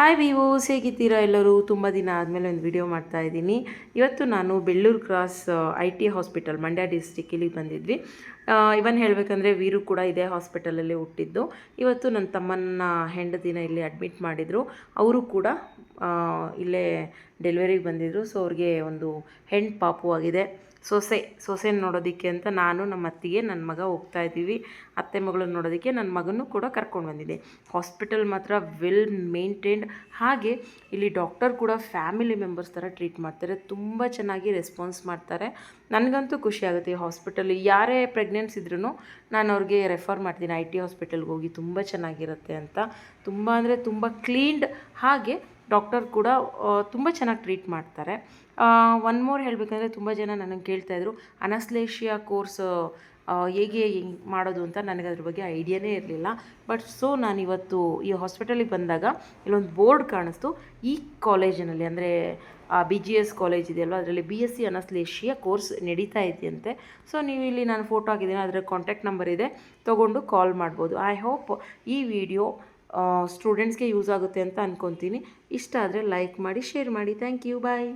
Hi ವಿವೋಸ್ ಹೇಗಿದ್ದೀರಾ ಎಲ್ಲರೂ? ತುಂಬ ದಿನ ಆದಮೇಲೆ ಒಂದು ವಿಡಿಯೋ ಮಾಡ್ತಾ ಇದ್ದೀನಿ. ಇವತ್ತು ನಾನು Bellur cross I T hospital Mandya ಡಿಸ್ಟಿಕ್ಕಲ್ಲಿ ಬಂದಿದ್ವಿ. ಇವನ್ ಹೇಳಬೇಕಂದ್ರೆ ವೀರು ಕೂಡ ಇದೇ ಹಾಸ್ಪಿಟಲಲ್ಲಿ ಹುಟ್ಟಿದ್ದು. ಇವತ್ತು ನನ್ನ ತಮ್ಮನ ಹೆಂಡತಿನ ಇಲ್ಲಿ ಅಡ್ಮಿಟ್ ಮಾಡಿದರು. ಅವರು ಕೂಡ ಇಲ್ಲೇ ಡೆಲಿವರಿಗೆ ಬಂದಿದ್ದರು ಸೊ ಅವ್ರಿಗೆ ಒಂದು ಹೆಣ್ಣು ಪಾಪು ಆಗಿದೆ. ಸೊಸೆ, ಸೊಸೆನ ನೋಡೋದಕ್ಕೆ ಅಂತ ನಾನು ನಮ್ಮ ಅತ್ತಿಗೆ ನನ್ನ ಮಗ ಹೋಗ್ತಾ ಇದ್ದೀವಿ. ಅತ್ತೆ ಮಗಳನ್ನ ನೋಡೋದಕ್ಕೆ ನನ್ನ ಮಗನೂ ಕೂಡ ಕರ್ಕೊಂಡು ಬಂದಿದ್ದೆ ಹಾಸ್ಪಿಟಲ್ ಮಾತ್ರ ವೆಲ್ ಮೇಂಟೈನ್ಡ್ ಹಾಗೆ ಇಲ್ಲಿ ಡಾಕ್ಟರ್ ಕೂಡ ಫ್ಯಾಮಿಲಿ ಮೆಂಬರ್ಸ್ ಥರ ಟ್ರೀಟ್ ಮಾಡ್ತಾರೆ, ತುಂಬ ಚೆನ್ನಾಗಿ ರೆಸ್ಪಾನ್ಸ್ ಮಾಡ್ತಾರೆ. ನನಗಂತೂ ಖುಷಿ ಆಗುತ್ತೆ ಈ ಹಾಸ್ಪಿಟಲ್. ಯಾರೇ ಪ್ರೆಗ್ನೆನ್ಸ್ ಇದ್ರೂ ನಾನು ಅವ್ರಿಗೆ ರೆಫರ್ ಮಾಡ್ತೀನಿ, ಐ ಟಿ ಹಾಸ್ಪಿಟಲ್ಗೆ ಹೋಗಿ ತುಂಬ ಚೆನ್ನಾಗಿರುತ್ತೆ ಅಂತ. ತುಂಬ ಅಂದರೆ ತುಂಬ ಕ್ಲೀನ್ಡ್ ಹಾಗೆ ಡಾಕ್ಟರ್ ಕೂಡ ತುಂಬ ಚೆನ್ನಾಗಿ ಟ್ರೀಟ್ ಮಾಡ್ತಾರೆ. ಒನ್ ಮೋರ್ ಹೇಳಬೇಕಂದ್ರೆ ತುಂಬ ಜನ ನನಗೆ ಕೇಳ್ತಾಯಿದ್ರು ಅನಸ್ಲೇಷಿಯಾ ಕೋರ್ಸ್ ಹೇಗೆ ಹೆಂಗೆ ಮಾಡೋದು ಅಂತ ನನಗೆ ಅದ್ರ ಬಗ್ಗೆ ಐಡಿಯಾನೇ ಇರಲಿಲ್ಲ. ಬಟ್ ಸೊ ನಾನಿವತ್ತು ಈ ಹಾಸ್ಪಿಟಲಿಗೆ ಬಂದಾಗ ಇಲ್ಲೊಂದು ಬೋರ್ಡ್ ಕಾಣಿಸ್ತು. ಈ ಕಾಲೇಜಿನಲ್ಲಿ ಅಂದರೆ ಬಿ ಜಿ ಎಸ್ ಕಾಲೇಜ್ ಇದೆಯಲ್ವ ಅದರಲ್ಲಿ B S C anaesthesia course ನಡೀತಾ ಇದೆಯಂತೆ. ಸೊ ನೀವು ಇಲ್ಲಿ ನಾನು ಫೋಟೋ ಹಾಕಿದ್ದೀನಿ, ಅದರ ಕಾಂಟ್ಯಾಕ್ಟ್ ನಂಬರ್ ಇದೆ. ತೊಗೊಂಡು ಕಾಲ್ ಮಾಡ್ಬೋದು. ಐ ಹೋಪ್ ಈ ವಿಡಿಯೋ ಸ್ಟೂಡೆಂಟ್ಸ್ಗೆ ಯೂಸ್ ಆಗುತ್ತೆ ಅಂತ ಅಂದ್ಕೊತೀನಿ ಇಷ್ಟ ಆದರೆ ಲೈಕ್ ಮಾಡಿ ಶೇರ್ ಮಾಡಿ. Thank you bye